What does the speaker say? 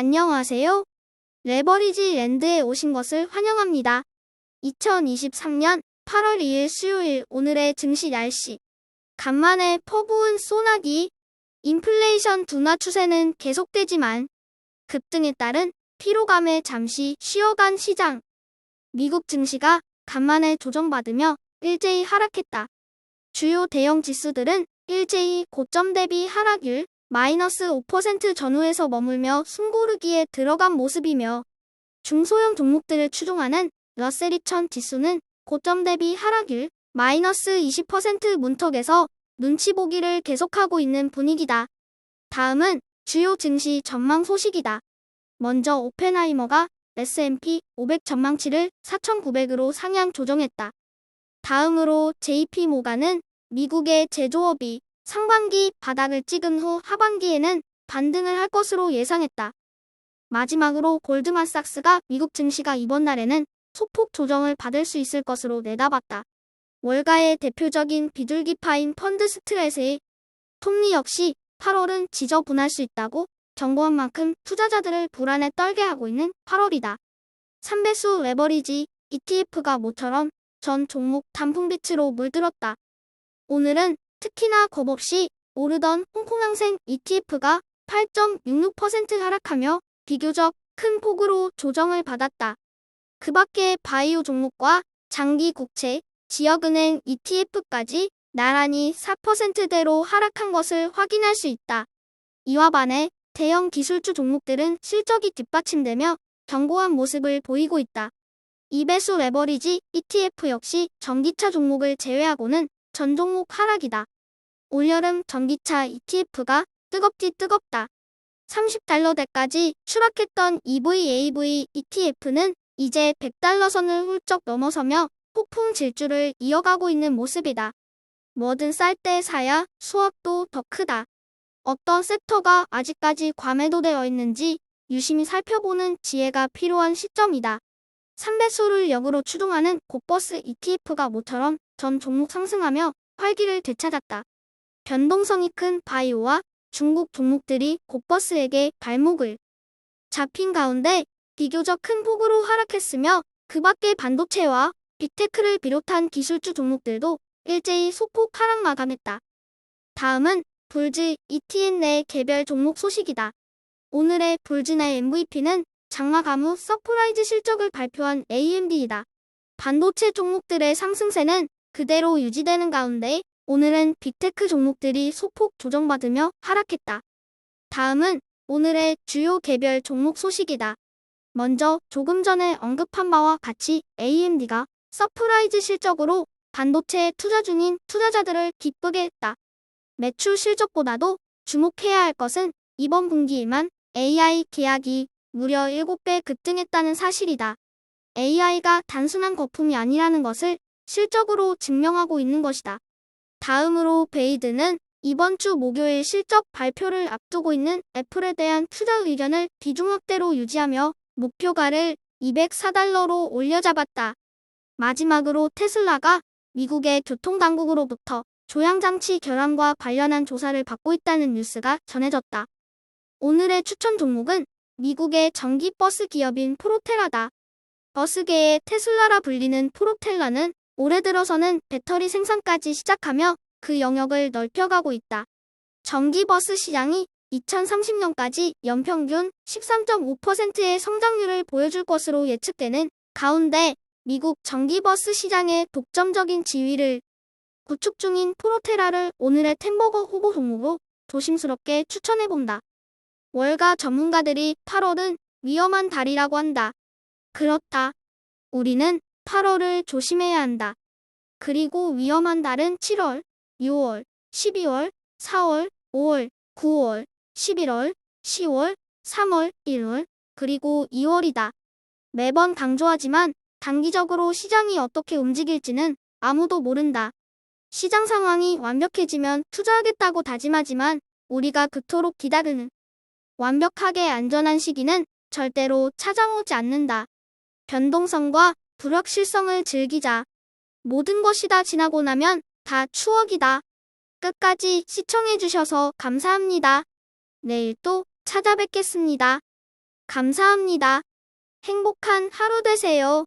안녕하세요. 레버리지 랜드에 오신 것을 환영합니다. 2023년 8월 2일 수요일 오늘의 증시 날씨. 간만에 퍼부은 소나기. 인플레이션 둔화 추세는 계속되지만 급등에 따른 피로감에 잠시 쉬어간 시장. 미국 증시가 간만에 조정받으며 일제히 하락했다. 주요 대형 지수들은 일제히 고점 대비 하락률 마이너스 5% 전후에서 머물며 숨고르기에 들어간 모습이며 중소형 종목들을 추종하는 러셀 2000 지수는 고점 대비 하락률 마이너스 20% 문턱에서 눈치 보기를 계속하고 있는 분위기다. 다음은 주요 증시 전망 소식이다. 먼저 오펜하이머가 S&P 500 전망치를 4,900으로 상향 조정했다. 다음으로 JP 모가는 미국의 제조업이 상반기 바닥을 찍은 후 하반기에는 반등을 할 것으로 예상했다. 마지막으로 골드만삭스가 미국 증시가 이번 날에는 소폭 조정을 받을 수 있을 것으로 내다봤다. 월가의 대표적인 비둘기파인 펀드 스트레스의 톱니 역시 8월은 지저분할 수 있다고 경고한 만큼 투자자들을 불안에 떨게 하고 있는 8월이다. 3배수 레버리지 ETF가 모처럼 전 종목 단풍빛으로 물들었다. 오늘은 특히나 겁 없이 오르던 홍콩항생 ETF가 8.66% 하락하며 비교적 큰 폭으로 조정을 받았다. 그 밖에 바이오 종목과 장기 국채, 지역은행 ETF까지 나란히 4%대로 하락한 것을 확인할 수 있다. 이와 반해 대형 기술주 종목들은 실적이 뒷받침되며 견고한 모습을 보이고 있다. 이배수 레버리지 ETF 역시 전기차 종목을 제외하고는 전 종목 하락이다. 올여름 전기차 ETF가 뜨겁디 뜨겁다. 30달러대까지 추락했던 EVAV ETF는 이제 100달러 선을 훌쩍 넘어서며 폭풍 질주를 이어가고 있는 모습이다. 뭐든 쌀 때 사야 수확도 더 크다. 어떤 섹터가 아직까지 과매도되어 있는지 유심히 살펴보는 지혜가 필요한 시점이다. 3배수를 역으로 추동하는 고버스 ETF가 모처럼 전 종목 상승하며 활기를 되찾았다. 변동성이 큰 바이오와 중국 종목들이 고버스에게 발목을 잡힌 가운데 비교적 큰 폭으로 하락했으며 그 밖의 반도체와 빅테크를 비롯한 기술주 종목들도 일제히 소폭 하락 마감했다. 다음은 불즈 ETN 내 개별 종목 소식이다. 오늘의 불즈의 MVP는 장마 가무 서프라이즈 실적을 발표한 AMD이다. 반도체 종목들의 상승세는 그대로 유지되는 가운데 오늘은 빅테크 종목들이 소폭 조정받으며 하락했다. 다음은 오늘의 주요 개별 종목 소식이다. 먼저 조금 전에 언급한 바와 같이 AMD가 서프라이즈 실적으로 반도체에 투자 중인 투자자들을 기쁘게 했다. 매출 실적보다도 주목해야 할 것은 이번 분기에만 AI 계약이 무려 7배 급등했다는 사실이다. AI가 단순한 거품이 아니라는 것을 실적으로 증명하고 있는 것이다. 다음으로 베이드는 이번 주 목요일 실적 발표를 앞두고 있는 애플에 대한 투자 의견을 비중 확대로 유지하며 목표가를 204달러로 올려잡았다. 마지막으로 테슬라가 미국의 교통당국으로부터 조향장치 결함과 관련한 조사를 받고 있다는 뉴스가 전해졌다. 오늘의 추천 종목은 미국의 전기버스 기업인 프로텔라다. 버스계의 테슬라라 불리는 프로텔라는 올해 들어서는 배터리 생산까지 시작하며 그 영역을 넓혀가고 있다. 전기버스 시장이 2030년까지 연평균 13.5%의 성장률을 보여줄 것으로 예측되는 가운데 미국 전기버스 시장의 독점적인 지위를 구축 중인 프로테라를 오늘의 템버거 후보 종목으로 조심스럽게 추천해본다. 월가 전문가들이 8월은 위험한 달이라고 한다. 그렇다. 우리는 8월을 조심해야 한다. 그리고 위험한 달은 7월, 6월, 12월, 4월, 5월, 9월, 11월, 10월, 3월, 1월, 그리고 2월이다. 매번 강조하지만 단기적으로 시장이 어떻게 움직일지는 아무도 모른다. 시장 상황이 완벽해지면 투자하겠다고 다짐하지만 우리가 그토록 기다리는 완벽하게 안전한 시기는 절대로 찾아오지 않는다. 변동성과 불확실성을 즐기자. 모든 것이 다 지나고 나면 다 추억이다. 끝까지 시청해주셔서 감사합니다. 내일 또 찾아뵙겠습니다. 감사합니다. 행복한 하루 되세요.